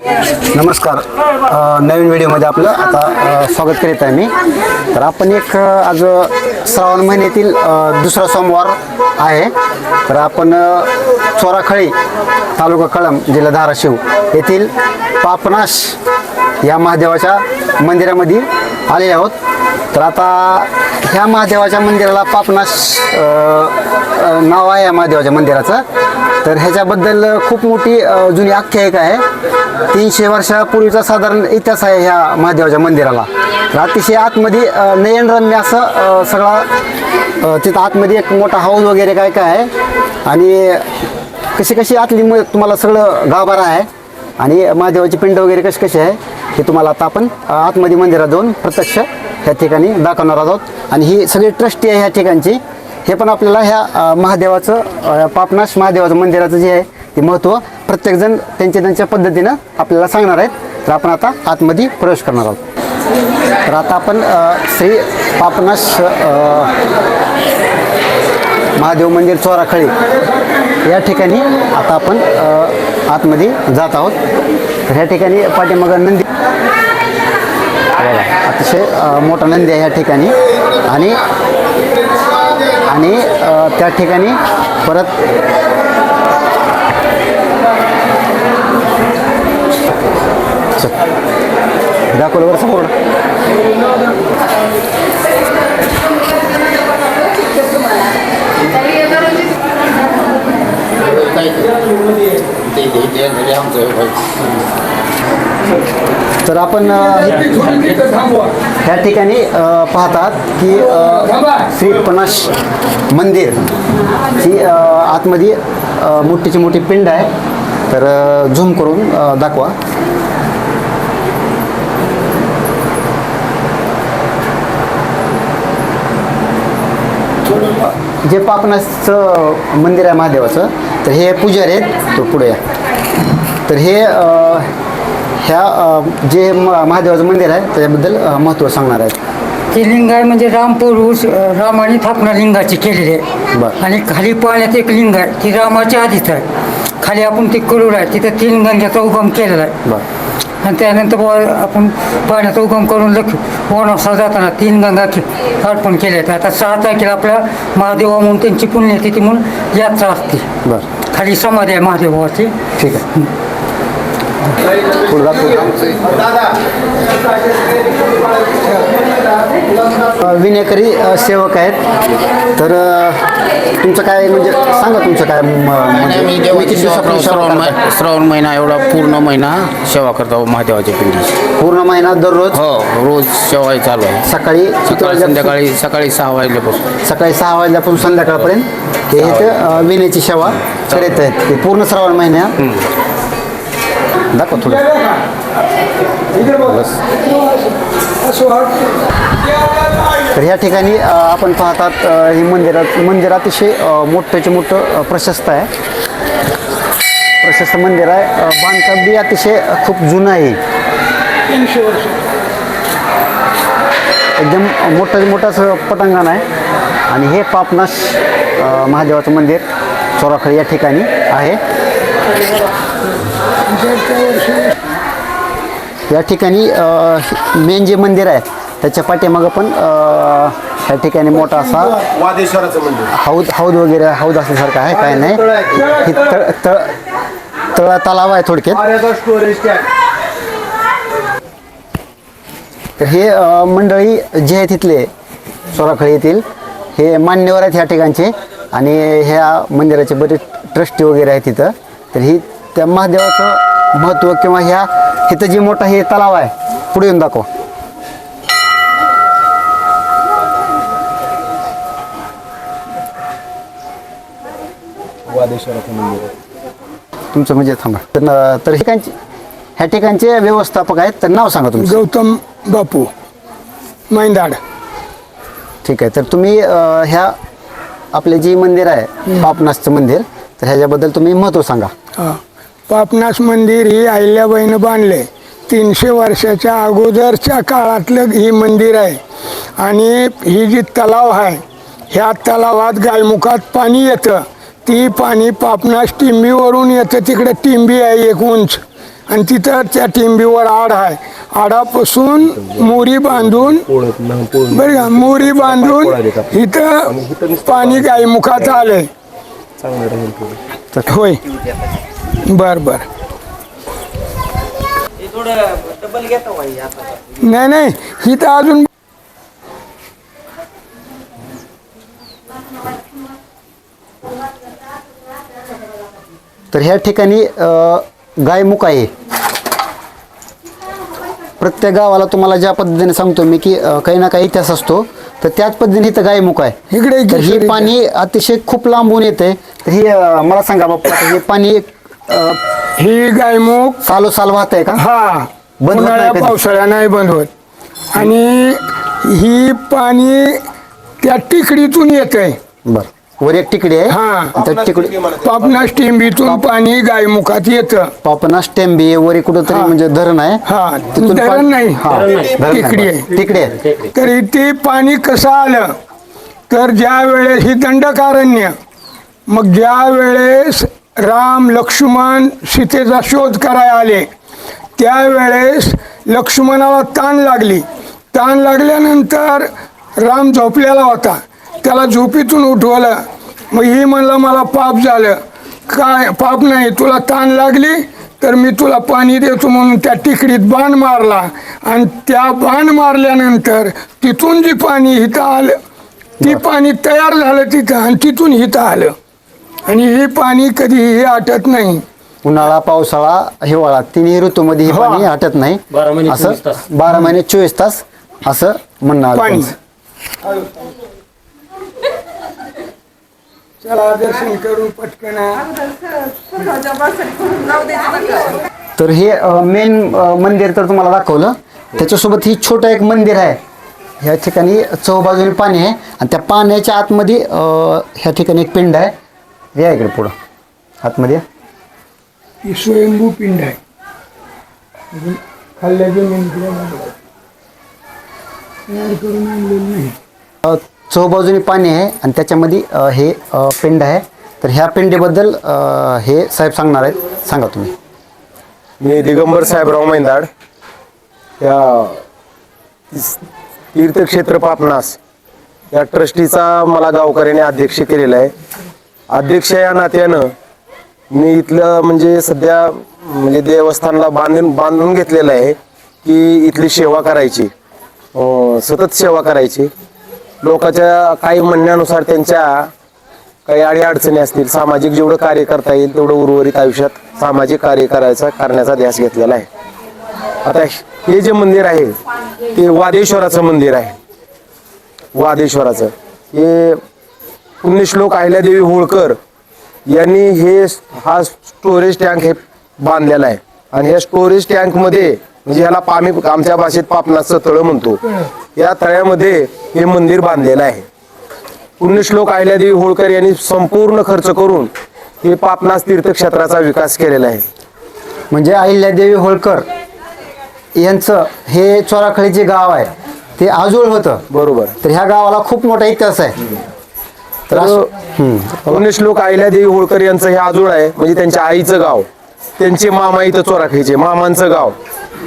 नमस्कार. नवीन व्हिडिओमध्ये आपलं आता स्वागत करीत आहे मी. तर आपण एक आज श्रावण महिन्यातील दुसरा सोमवार आहे. तर आपण चोराखळी तालुका कळम जिल्हा धाराशिव येथील पापनाश या महादेवाच्या मंदिरामध्ये आलेले आहोत. तर आता ह्या महादेवाच्या मंदिराला पापनाश नाव आहे या महादेवाच्या मंदिराचं. तर ह्याच्याबद्दल खूप मोठी जुनी आख्यायिका आहे. तीनशे वर्षापूर्वीचा साधारण इतिहास आहे ह्या महादेवाच्या मंदिराला. तर अतिशय आतमध्ये नयनरम्य असं सगळा तिथं आतमध्ये एक मोठा हाऊस वगैरे काय काय आहे. आणि कशी कशी आतली म तुम्हाला सगळं गाभारा आहे. आणि महादेवाची पिंड वगैरे कशी कशी आहे हे तुम्हाला आता आपण आतमध्ये मंदिरात जाऊन प्रत्यक्ष ह्या ठिकाणी दाखवणार आहोत. आणि ही सगळी ट्रस्टी आहे ह्या ठिकाणची. हे पण आपल्याला ह्या महादेवाचं पापनाश महादेवाचं मंदिराचं जे आहे ते महत्त्व प्रत्येकजण त्यांच्या त्यांच्या पद्धतीनं आपल्याला सांगणार आहेत. तर आपण आता आतमध्ये प्रवेश करणार आहोत. तर आता आपण श्री पापनाश महादेव मंदिर चोराखळी या ठिकाणी आता आपण आतमध्ये जात आहोत. तर ह्या ठिकाणी पाठीमागं नंदी अतिशय मोठा नंदी आहे ह्या ठिकाणी. आणि आणि त्या ठिकाणी परत चल. दाखवलं बरं आमचं तर आपण ह्या ठिकाणी पाहतात की श्री पनाश मंदिर ही आतमध्ये मोठीची मोठी पिंड आहे. तर झूम करून दाखवा. जे पापनासचं मंदिर आहे महादेवाचं तर हे पुजारी आहेत. तो पुढे या. तर हे ह्या जे महादेवाचं मंदिर आहे त्याच्याबद्दल महत्त्व सांगणार आहेत. ते लिंग आहे म्हणजे रामपुरुष रामाने स्थापना लिंगाची केलेली. आहे. आणि खाली पाण्यात एक लिंग आहे ती रामाच्या आधीच आहे. खाली आपण ते करूड आहे तिथं तीन गंग्याचा उगम केलेला आहे. बरं. आणि त्यानंतर आपण पाण्याचा उगम करून लक्ष वनवासाला जाताना तीन गंगा अर्पण केल्या आहेत. आता सहा तारखेला आपल्या महादेवा म्हणून त्यांची पुण्यतिथी म्हणून यात्रा असते. बरं. खाली समाधी आहे महादेवाची ठीक आहे. विनेकरी सेवक आहेत. तर तुमचं काय म्हणजे सांगा तुमचं काय म्हणजे श्रावण श्रावण महिना एवढा पूर्ण महिना सेवा करतो महादेवाच्या पिंडीची पूर्ण महिना दररोज? हो रोज सेवा चालू आहे. सकाळी सकाळी? संध्याकाळी सकाळी सहा वाजल्यापासून. सकाळी सहा वाजल्यापासून संध्याकाळपर्यंत हे विण्याची सेवा करीत आहेत. ते पूर्ण श्रावण महिन्या. दाखव थोडं. बस. तर ह्या ठिकाणी आपण पाहतात हे मंदिरात मंदिर अतिशय मोठ्याचे मोठं प्रशस्त आहे. प्रशस्त मंदिर आहे. बांधकाम बी अतिशय खूप जुनं आहे. एकदम मोठं मोठं असं पटांगण आहे. आणि हे पापनाश महादेवाचं मंदिर चोराखळी या ठिकाणी आहे. या ठिकाणी मेन जे मंदिर आहे त्याच्या पाठीमागं पण या ठिकाणी मोठा असा वादेश्वराचं मंदिर. हौद हौद वगैरे हौद असल्यासारखं आहे काय नाही. ही तळ तळ तळ तलाव आहे थोडक्यात. तर हे मंडळी जे आहे तिथले सोराखळी येथील हे मान्यवर आहेत ह्या ठिकाणचे आणि ह्या मंदिराचे बरेच ट्रस्टी वगैरे आहेत तिथं तर ही त्या महादेवाचं महत्त्व किंवा ह्या इथं जे मोठा हे तलाव आहे पुढे येऊन दाखव. वादेश्वराचं मंदिर तुमचं म्हणजे थांबा. तर तर हे ठिकाणचे ह्या ठिकाणचे व्यवस्थापक आहेत तर नाव सांगा तुमचं. गौतम बापू मैंदाड ठीक आहे तर तुम्ही अ, ह्या आपले जी मंदिर आहे पापनासचं मंदिर तर ह्याच्याबद्दल तुम्ही महत्त्व सांगा. हा. पापनास मंदिर ही अहिल्याबाईनं बांधले तीनशे वर्षाच्या अगोदरच्या काळातलं ही मंदिर आहे. आणि ही जी तलाव आहे ह्या तलावात गायमुखात पाणी येतं. ती पाणी पापनास टिंबीवरून येतं. तिकडे टिंबी आहे एक उंच. आणि तिथं त्या टिंबीवर आड आहे. आडापासून मोरी बांधून बरं का? मोरी बांधून इथं पाणी मुखात आलंय होय. बर बर. नाही नाही. इथं अजून तर ह्या ठिकाणी अ, गायमुख आहे. प्रत्येक गावाला तुम्हाला ज्या पद्धतीने सांगतो मी की अ, काही ना काही इतिहास असतो. तर त्याच पद्धतीने इथं गायमुख आहे. इकडे तर हे पाणी अतिशय खूप लांबून येते. तर हे अ, मला सांगा बाप्पा आता हे पाणी अ, ही गायमुख सालोसाल वाहत आहे का? हा. बंद होत नाही उन्हाळ्या कधी? पावसाळ्या नाही बंद होत. आणि ही पाणी त्या टिकडीतून येत आहे बर. वर एक टिकडी आहे. हा. त्या टिकडी पापनास टिंबीतून पाणी गायमुखात येतं. पापनास टेंबी वरी कुठंतरी हा. म्हणजे धरण आहे. हा. तिथून धरण नाही. हा, धरण. टिकडी आहे. टिकडी आहे. तर ते पाणी कसं आलं? तर ज्या वेळेस ही दंडकारण्य मग ज्या वेळेस राम लक्ष्मण सीतेचा शोध करायला आले त्यावेळेस लक्ष्मणाला ताण लागली. ताण लागल्यानंतर राम झोपलेला होता. त्याला झोपीतून उठवलं. मग ही म्हणलं मला पाप झालं. काय? पाप नाही. तुला ताण लागली? तर मी तुला पाणी देतो. म्हणून त्या टिकडीत बाण मारला. आणि त्या बाण मारल्यानंतर तिथून जी पाणी इथं आलं ती पाणी तयार झालं तिथं आणि तिथून इथं आलं. आणि हे पाणी कधीही आटत नाही. उन्हाळा पावसाळा हिवाळा तिन्ही ऋतूमध्ये हे हा. पाणी हटत नाही. बारा महिने असं चोवीस तास. बारा महिने चोवीस तास असं म्हणणं आलं पाणी. त्यांचं. चला दर्शन करू पटकन. तर हे मेन मंदिर तर तुम्हाला दाखवलं. त्याच्यासोबत ही छोटं एक मंदिर आहे. ह्या ठिकाणी चौबाजूने पाणी आहे. आणि त्या पाण्याच्या आतमध्ये ह्या ठिकाणी एक पिंड आहे. या इकडे पुढं. आतमध्ये. ही स्वयंभू पिंड आहे. खाल्ल्या करून आणलेली नाही. चौबाजूनी पाणी आहे आणि त्याच्यामध्ये हे पिंड आहे. तर ह्या पिंडीबद्दल हे साहेब सांगणार आहेत. सांगा तुम्ही. मी दिगंबर साहेबराव मैंदाड. या तीर्थक्षेत्र पापनास या ट्रस्टीचा मला गावकऱ्याने अध्यक्ष केलेला आहे. अध्यक्ष या नात्यानं मी इथलं म्हणजे सध्या म्हणजे देवस्थानला बांधून बांधून घेतलेलं आहे की इथली सेवा करायची. सतत सेवा करायची. लोकांच्या काही म्हणण्यानुसार त्यांच्या काही अडीअडचणी असतील सामाजिक जेवढं कार्य करता येईल तेवढं उर्वरित आयुष्यात सामाजिक कार्य करायचा करण्याचा ध्यास घेतलेला आहे. आता हे जे मंदिर आहे ते वादेश्वराचं मंदिर आहे. वादेश्वराचं. हे पुण्यश्लोक अहिल्यादेवी होळकर यांनी हे हा स्टोरेज टँक हे बांधलेला आहे. आणि ह्या स्टोरेज टँकमध्ये म्हणजे ह्याला पामी आमच्या भाषेत पापनाचं तळ म्हणतो. या तळ्यामध्ये हे मंदिर बांधलेलं आहे. पुण्यश्लोक अहिल्यादेवी होळकर यांनी संपूर्ण खर्च करून हे पापनास तीर्थक्षेत्राचा विकास केलेला आहे. म्हणजे अहिल्यादेवी होळकर यांचं हे चोराखळी जे गाव आहे. ते आजोळ होतं. बरोबर. तर ह्या गावाला खूप मोठा इतिहास आहे. तर तर पुण्यश्लोक अहिल्यादेवी होळकर यांचं हे आजोळ आहे. म्हणजे त्यांच्या आईचं गाव. त्यांचे मामा इथं चोराखळीचे मामांचं गाव.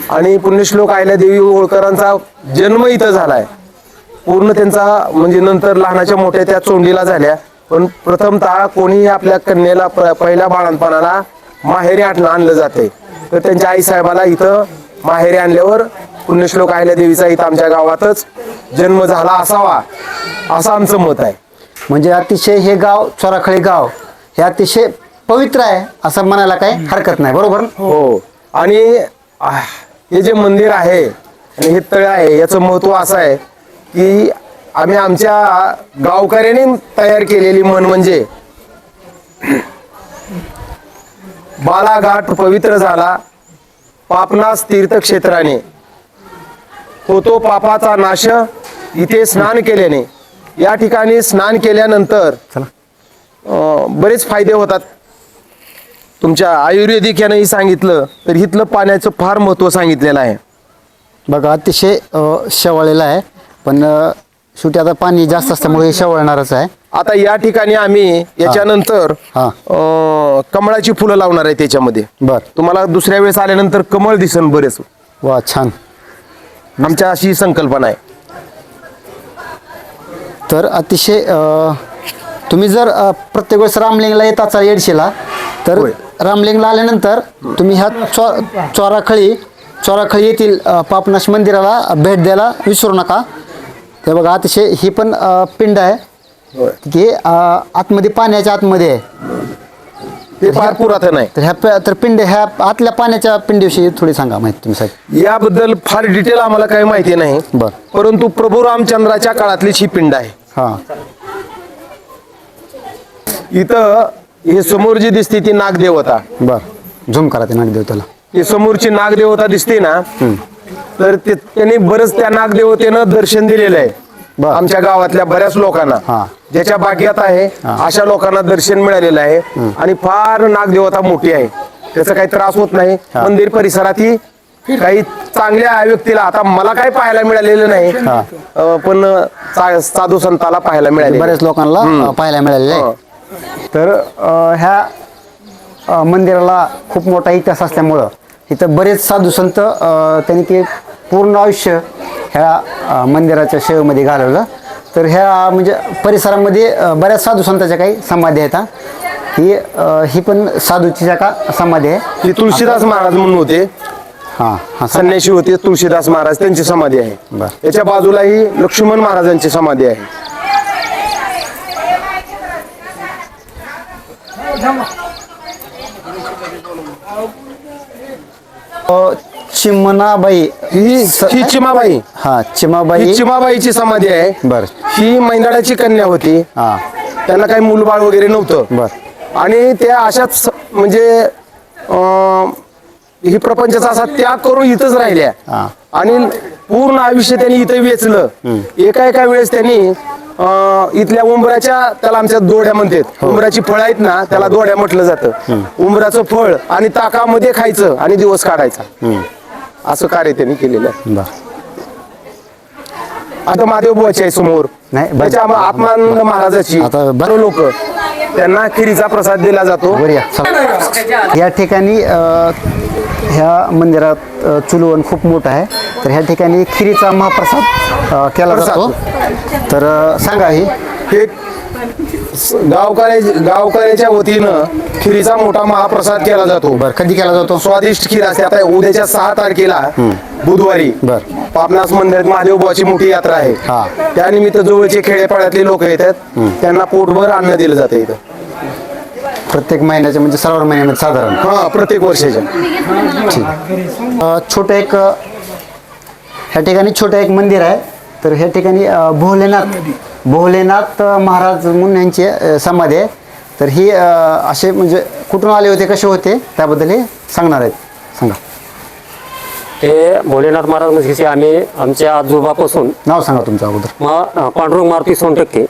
आणि पुण्यश्लोक अहिल्यादेवी होळकरांचा जन्म इथं झालाय. पूर्ण त्यांचा म्हणजे नंतर लहानाच्या मोठ्या त्या चोंडीला झाल्या. पण प्रथमतः कोणीही आपल्या कन्येला पहिल्या बाळणपणाला माहेरी आणलं आणलं जाते तर त्यांच्या आई साहेबाला इथं माहेरी आणल्यावर पुण्यश्लोक अहिल्यादेवीचा इथं आमच्या गावातच जन्म झाला असावा असं आमचं मत आहे. म्हणजे अतिशय हे गाव चोराखळी गाव हे अतिशय पवित्र आहे असं म्हणायला काही हरकत नाही. बरोबर? हो. आणि हे जे मंदिर आहे आणि हे तळ आहे याचं महत्त्व असं आहे की आम्ही आमच्या गावकऱ्यांनी तयार केलेली म्हण म्हणजे बालाघाट पवित्र झाला पापनास तीर्थक्षेत्राने. होतो पापाचा नाश इथे स्नान केल्याने. या ठिकाणी स्नान केल्यानंतर बरेच फायदे होतात. तुमच्या आयुर्वेदिक यानंही सांगितलं तर इथलं पाण्याचं फार महत्त्व सांगितलेलं आहे. बघा अतिशय अ, शेवाळलेलं आहे. पण अ, शेवटी आता पाणी जास्त असल्यामुळे हे शेवाळणारच आहे. आता या ठिकाणी आम्ही याच्यानंतर हा. अं, कमळाची फुलं लावणार आहे त्याच्यामध्ये. बर. तुम्हाला दुसऱ्या वेळेस आल्यानंतर कमळ दिसन बरेच. वा छान. आमच्या अशी संकल्पना आहे. तर अतिशय अ, तुम्ही जर अ, प्रत्येक वेळेस रामलिंगला येत असाल येडशीला तर होय. रामलिंगला आल्यानंतर तुम्ही ह्या चो चोराखळी चोराखळी येथील अ, पापनाश मंदिराला भेट द्यायला विसरू नका. ते बघा अतिशय ही पण अ, पिंड आहे. होय. की अ, आतमध्ये पाण्याच्या आतमध्ये आहे. ते फार पुरातन आहे. तर ह्या प- तर पिंड ह्या आतल्या पाण्याच्या पिंडीविषयी थोडी सांगा माहिती तुम्ही साहेब. याबद्दल फार डिटेल आम्हाला काही माहिती नाही. बर. परंतु प्रभू रामचंद्राच्या काळातलीच ही पिंड आहे. हां. इथं हे समोर जी दिसते ती नागदेवता. बर. झूम करा ते नागदेवताला. ही समोरची नागदेवता दिसते ना तर ते त्यांनी बरंच त्या नागदेवतेनं दर्शन दिलेलं आहे. बर. आमच्या गावातल्या बऱ्याच लोकांना. हा. ज्याच्या भाग्यात आहे. अशा लोकांना दर्शन मिळालेलं आहे. आणि फार नागदेवता मोठी आहे. त्याचा काही त्रास होत नाही. मंदिर परिसरात ही काही चांगल्या व्यक्तीला आता मला काही पाहायला मिळालेलं नाही. हा. अं, पण साधू संताला पाहायला मिळाले बऱ्याच लोकांना अ, पाहायला मिळालेलं आहे. तर अ, ह्या अ, मंदिराला खूप मोठा इतिहास असल्यामुळं इथं बरेच साधू संत त्यांनी ते पूर्ण आयुष्य ह्या मंदिराच्या सेवेमध्ये घालवलं. तर ह्या म्हणजे परिसरामध्ये बऱ्याच साधू संतांच्या काही समाधी आहेत हा. ही पण साधूची ज्या का समाधी आहे. ही तुळशीदास महाराज म्हणून होते. हां हां. संन्याशी होते तुळशीदास महाराज त्यांची समाधी आहे. याच्या बाजूलाही लक्ष्मण महाराजांची समाधी आहे. चिमणाबाई. ही ही चिमाबाई. हां चिमाबाई. ही चिमाबाईची समाधी आहे. बर. ही मैंदाडाची कन्या होती. हां. त्यांना काही मूलबाळ वगैरे नव्हतं. बर. आणि त्या अशाच स- म्हणजे अं, ही प्रपंचाचा असा त्याग करून इथंच राहिल्या. हा. आणि पूर्ण आयुष्य त्यांनी इथं वेचलं. एका एका वेळेस त्यांनी अं, इथल्या उंबराच्या त्याला आमच्या दोड्या म्हणतात. उंबराची फळं आहेत ना त्याला दोड्या म्हटलं जातं. उंबराचं फळ आणि ताकामध्ये खायचं आणि दिवस काढायचा. असं कार्य त्यांनी केलेलं आहे. बर आता महादेव बुवाची आहे समोर. नाही, बर- त्याच्या महाराजाची. आता बर- लोक. त्यांना खिरीचा प्रसाद दिला जातो. या. चला. या ठिकाणी अ, ह्या मंदिरात चुलवण खूप मोठं आहे. तर ह्या ठिकाणी खिरीचा महाप्रसाद केला जातो. तर सांगा ही. हे गावकऱ्या गावकऱ्याच्या वतीनं खिरीचा मोठा महाप्रसाद केला जातो. बर कधी केला जातो? स्वादिष्ट खीर असते. आता उद्याच्या सहा तारखेला बुधवारी बर. पापनास मंदिरात महादेव बुवाची मोठी यात्रा आहे. हा. त्यानिमित्त जवळचे खेडेपाड्यातले लोक येतात. त्यांना पोटभर अन्न दिलं जातं इथं. प्रत्येक महिन्याच्या म्हणजे श्रावण महिन्यामध्ये साधारण. हा प्रत्येक वर्षाच्या अ, छोटं एक अ, ह्या ठिकाणी छोटं एक मंदिर आहे. तर ह्या ठिकाणी अ, भोलेनाथ भोलेनाथ अ, महाराज म्हणून यांची अ, समाधी आहे. तर ही अ, असे म्हणजे कुठून आले होते कसे होते त्याबद्दल हे सांगणार आहेत. सांगा. ते भोलेनाथ महाराज म्हणजे आम्ही आमच्या आजोबापासून नाव सांगा तुमचं अगोदर. मा पांडुरंग मारुती सोनटक्के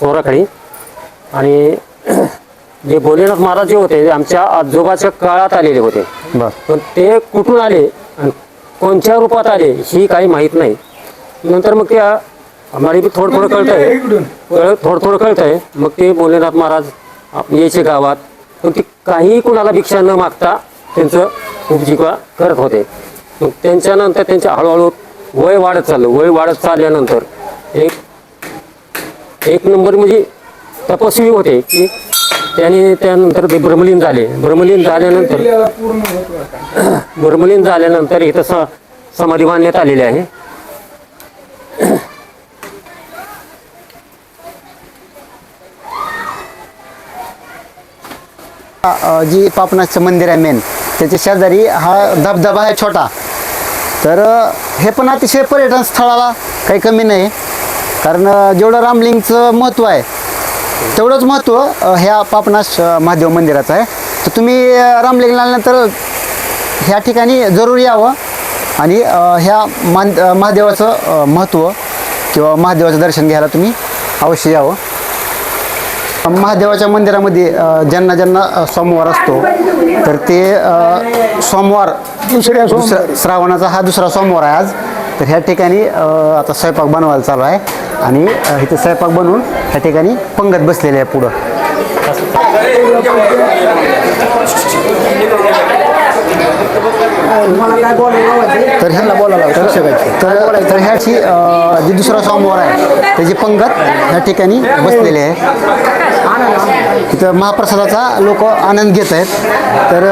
चोराखडी आणि जे भोलेनाथ महाराज जे होते ते आमच्या आजोबाच्या काळात आलेले होते. बर. पण ते कुठून आले आणि कोणत्या रूपात आले ही काही माहीत नाही. नंतर मग त्या आम्हाला बी थोडं थोडं कळत आहे थोडं थोडं कळत आहे मग ते भोलेनाथ महाराज आप- यायचे गावात. पण ते काही कुणाला भिक्षा न मागता त्यांचं उपजीविका करत होते. मग त्यांच्यानंतर त्यांच्या हळूहळू वय वाढत चाललं. वय वाढत चालल्यानंतर एक एक नंबर म्हणजे तपस्वी होते की त्याने त्यानंतर ते ब्रह्मलीन झाले. ब्रह्मलीन झाल्यानंतर ब्रह्मलीन झाल्यानंतर इथं स समाधी बांधण्यात आलेली आहे. अ, जी पापनाथचं मंदिर आहे मेन त्याच्या शेजारी हा धबधबा आहे छोटा. तर अ, हे पण अतिशय पर्यटन स्थळाला काही कमी नाही. कारण अ, जेवढं रामलिंगचं महत्त्व आहे तेवढंच महत्त्व ह्या पापनाथ अ, महादेव मंदिराचं आहे. तर तुम्ही रामलिंगला आल्यानंतर ह्या ठिकाणी जरूर यावं आणि ह्या मान महादेवाचं महत्त्व किंवा महादेवाचं दर्शन घ्यायला तुम्ही अवश्य यावं. महादेवाच्या मंदिरामध्ये ज्यांना ज्यांना सोमवार असतो तर ते सोमवार दुसऱ्या. श्रावणाचा हा दुसरा सोमवार आहे आज. तर ह्या ठिकाणी आता स्वयंपाक बनवायला चालू आहे. आणि इथे स्वयंपाक बनवून ह्या ठिकाणी पंगत बसलेली आहे पुढं. तर ह्याला बोलायला तर तर ह्याची जी दुसरा सोमवार आहे त्याची पंगत ह्या ठिकाणी बसलेली आहे. तिथं महाप्रसादाचा लोक आनंद घेत आहेत. तर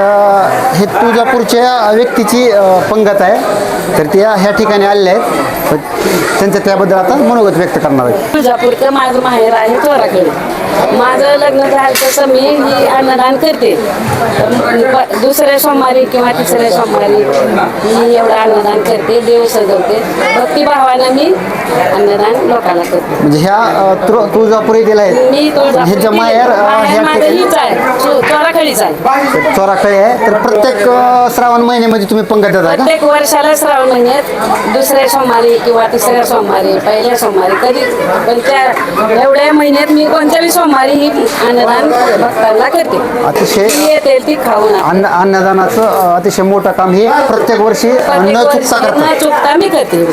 हे तुळजापूरच्या व्यक्तीची पंगत आहे. तर त्या ह्या ठिकाणी आलेल्या आहेत. त्यांचं त्याबद्दल आता मनोगत व्यक्त करणार आहेत तुळजापूरचं माझं माहेर आहे चोराकडे माझं लग्न झालं तसं मी ही अन्नदान करते. दुसऱ्या सोमवारी किंवा तिसऱ्या सोमवारी मी एवढं अन्नदान करते देव सजवते. भक्तिभावानं मी अन्नदान लोकांना करते. म्हणजे ह्या तुळजापूर येथील आहेत मी तुळजापूर माहेर अ, माहेर ह्या माझं ठिकाणी हीच आहे. चो- चोराखडीच आहे. चोराकडे आहे. तर प्रत्येक अ, श्रावण महिन्यामध्ये तुम्ही पंगत देता का? प्रत्येक वर्षाला श्रावण महिन्यात दुसऱ्या सोमवारी किंवा तिसऱ्या सोमवारी पहिल्या सोमवारी कधी? पण त्या एवढ्या महिन्यात मी कोणत्याही सोमवारी ही अन्नदान भक्तांना करते अतिशय येते ती खाऊन अन्न अन्नदानाचं अ, अतिशय मोठं काम हे प्रत्येक वर्षी अ, न चुकता करतात. न चुकता मी करते.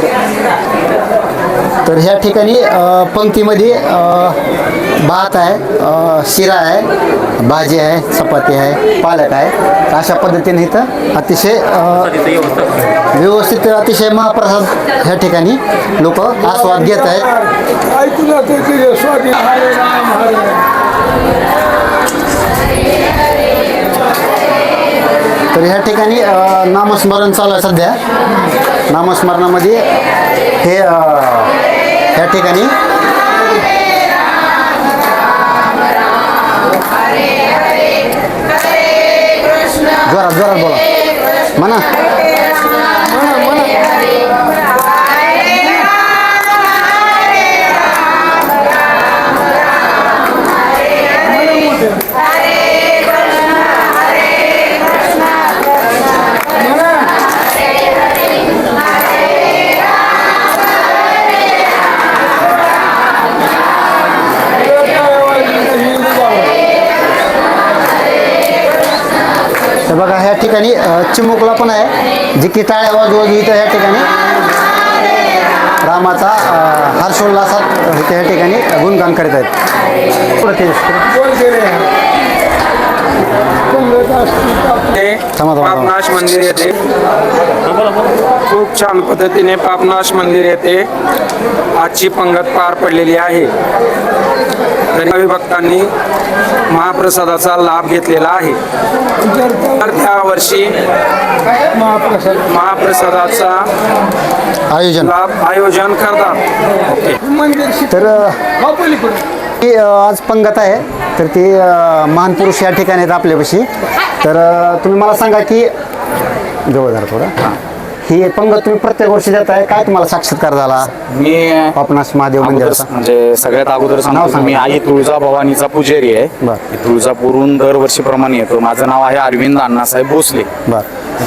तर ह्या ठिकाणी अ, पंक्तीमध्ये अ, भात आहे शिरा आहे भाजी आहे चपाती आहे पालक आहे. अशा पद्धतीने इथं अतिशय व्यवस्थित अतिशय महाप्रसाद ह्या ठिकाणी लोक आस्वाद घेत आहेत. तर ह्या ठिकाणी नामस्मरण चालू आहे सध्या. नामस्मरणामध्ये हे ह्या ठिकाणी garap garap bola. Mana? ठिकाणी चिमुकला पण आहे. जी की टाळ्या वाजवत इथं ह्या ठिकाणी रामाचा हर्षोल्लासात इथे ह्या ठिकाणी गुणगान करीत आहेत. पापनाश मंदिर येते. खूप छान पद्धतीने पापनाश मंदिर येते. आजची पंगत पार पडलेली आहे. तरी भक्तांनी महाप्रसादाचा लाभ घेतलेला आहे. तर त्या वर्षी महाप्रसाद महाप्रसादाचा आयोजन. लाभ आयोजन करतात. तर ती आज पंगत आहे. तर ती महान पुरुष या ठिकाणी आहेत आपल्यापाशी. तर तुम्ही मला सांगा की जवळ जरा थोडं. ही पंगत तुम्ही प्रत्येक वर्षी देताय. काय तुम्हाला साक्षात्कार झाला? मी पापनास महादेव अगोदर मंदिराचा. म्हणजे सगळ्यात अगोदर नाव सांगतो. सांगा. मी आई तुळजा भवानीचा पुजारी आहे. बर. मी तुळजापूरहून दरवर्षीप्रमाणे येतो. माझं नाव आहे अरविंद अण्णासाहेब भोसले. बर.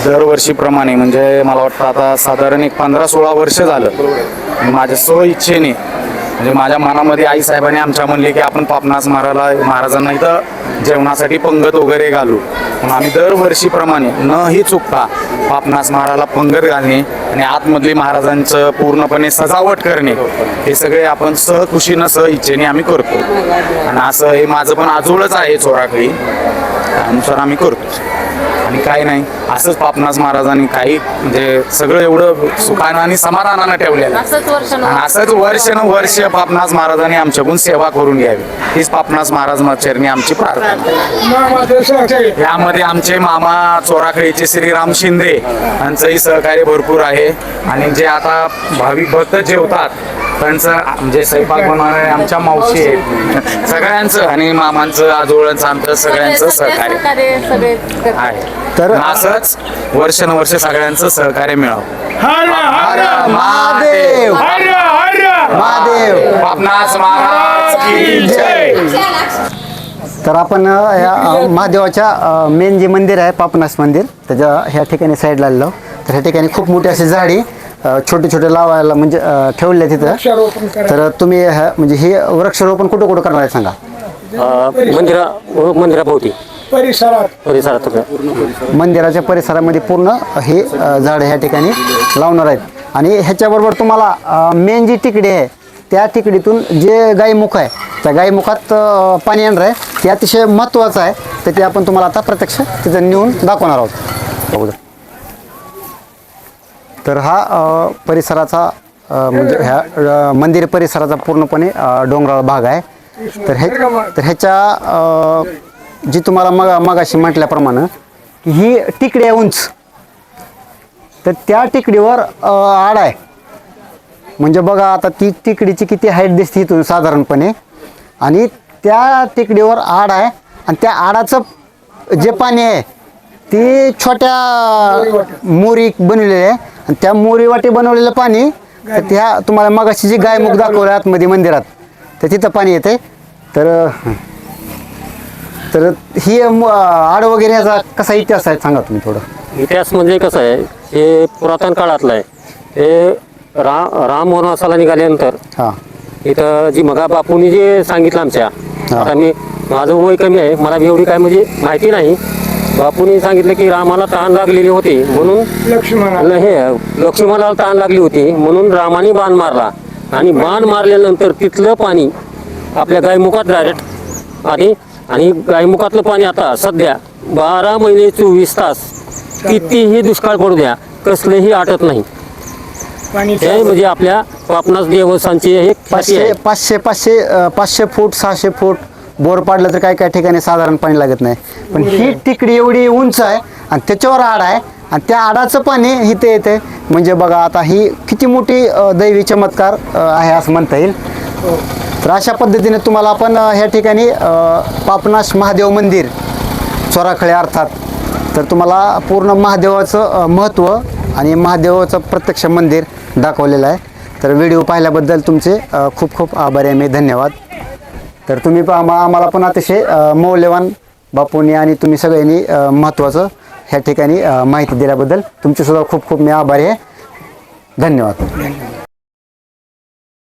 दरवर्षीप्रमाणे म्हणजे मला वाटतं आता साधारण एक पंधरा सोळा वर्ष झालं. माझ्या स्व इच्छेने म्हणजे माझ्या मनामध्ये आई साहेबांनी आमच्या म्हणले की आपण पापनास महाराला महाराजांना इथं जेवणासाठी पंगत वगैरे घालू. म्हणून आम्ही दरवर्षीप्रमाणे नही चुकता पापनास महाराला पंगत घालणे आणि आतमधली महाराजांचं पूर्णपणे सजावट करणे हे सगळे आपण सहखुशीनं सह इच्छेने आम्ही करतो. आणि असं हे माझं पण आजोळच आहे चोराखळी. त्यानुसार आम्ही करतो. आणि काय नाही. असंच पापनास महाराजांनी काही म्हणजे सगळं एवढं सुखानं आणि समाधानानं ठेवलेलं. असंच वर्ष न वर्ष पापनास महाराजांनी आमच्याकडून सेवा करून घ्यावी. हीच पापनास महाराज चरणी आमची प्रार्थना. यामध्ये आमचे मामा चोराखळीचे श्रीराम शिंदे यांचंही सहकार्य भरपूर आहे. आणि जे आता भाविक भक्त जेवतात त्यांचं म्हणजे स्वयंपाक बनवणारे आमच्या मावशी आहेत. सगळ्यांचं आणि मामांचं आजोळांचं आमचं सगळ्यांचं सहकार्य आहे. तर- तर असंच वर्षानुवर्ष सगळ्यांचं सहकार्य मिळावं. हर हर हर महादेव. हर हर महादेव. पापनास महाराज की जय. तर आपण या महादेवाच्या मेन जे मंदिर आहे पापनास मंदिर त्याच्या ह्या ठिकाणी साईडला आलेलो. तर ह्या ठिकाणी खूप मोठी अशी झाडी छोटे छोटे लावायला म्हणजे ठेवले तिथं. तर तुम्ही ह्या- म्हणजे हे वृक्षारोपण कुठं कुठं करणार आहे सांगा? मंदिरा मंदिराभोवती परिसरात. परिसरात मंदिराच्या परिसरामध्ये पूर्ण हे अ, झाड ह्या ठिकाणी लावणार आहेत. आणि ह्याच्याबरोबर तुम्हाला मेन जी टिकडी आहे त्या टिकडीतून जे गायमुख आहे त्या गायमुखात अ, पाणी येणार आहे ते अतिशय महत्त्वाचं आहे. तर ते आपण तुम्हाला आता प्रत्यक्ष तिथं नेऊन दाखवणार आहोत. अगोदर तर हा अ, परिसराचा अ, म्हणजे ह्या अ, मंदिर परिसराचा पूर्णपणे अ, डोंगराळ भाग आहे. तर हे तर ह्याच्या अ, जी तुम्हाला मग मगाशी म्हटल्याप्रमाणे की ही टिकडी आहे उंच. तर त्या टिकडीवर अ, आड आहे. म्हणजे बघा आता ती टिकडीची किती हाईट दिसते इथून साधारणपणे. आणि त्या टिकडीवर आड आहे. आणि त्या आडाचं जे पाणी आहे ते छोट्या मोरी बनवलेले आहे. आणि त्या मोरी वाटी बनवलेलं पाणी तर त्या तुम्हाला मगाशी जी गायमुख दाखवलं आतमध्ये मंदिरात तर तिथं पाणी येते तर तर ही म- आड वगैरे ह्याचा कसा इतिहास आहे सांगा तुम्ही थोडं. इतिहास म्हणजे कसं आहे हे पुरातन काळातलं आहे. हे रा राम वनवासाला निघाल्यानंतर हां. इथं जी मगा बापूंनी जे सांगितलं आमच्या आता मी माझं वय कमी आहे मला एवढी काय म्हणजे माहिती नाही बापूंनी सांगितलं की रामाला तहान लागलेली होती म्हणून लक्ष्मण हे लक्ष्मणाला तहान लागली होती म्हणून रामाने बाण मारला. आणि बाण मारल्यानंतर तिथलं पाणी आपल्या गायमुखात डायरेक्ट आणि आणि गायमुखातलं पाणी आता सध्या बारा महिने चोवीस तास कितीही दुष्काळ पडू द्या कसलेही आटत नाही. पाणी हे म्हणजे आपल्या देवस्थानची एक खासी आहे. पाचशे पाचशे पाचशे अं, पाचशे फूट सहाशे फूट बोर पाडलं तर काय काय ठिकाणी साधारण पाणी लागत नाही. पण ही टिकडी एवढी उंच आहे आणि त्याच्यावर आड आहे आणि त्या आडाचं पाणी इथे येते. म्हणजे बघा आता ही किती मोठी दैवी चमत्कार आहे असं म्हणता येईल. तर अशा पद्धतीने तुम्हाला आपण ह्या ठिकाणी पापनाश महादेव मंदिर चोराखळे अर्थात. तर तुम्हाला पूर्ण महादेवाचं महत्त्व आणि महादेवाचं प्रत्यक्ष मंदिर दाखवलेलं आहे. तर व्हिडिओ पाहिल्याबद्दल तुमचे खूप खूप आभारी आहे. मी धन्यवाद. तर तुम्ही पहा आम्हाला पण अतिशय मौल्यवान बापूंनी आणि तुम्ही सगळ्यांनी महत्त्वाचं ह्या ठिकाणी माहिती दिल्याबद्दल तुमचे सुद्धा खूप खूप मी आभारी आहे. धन्यवाद.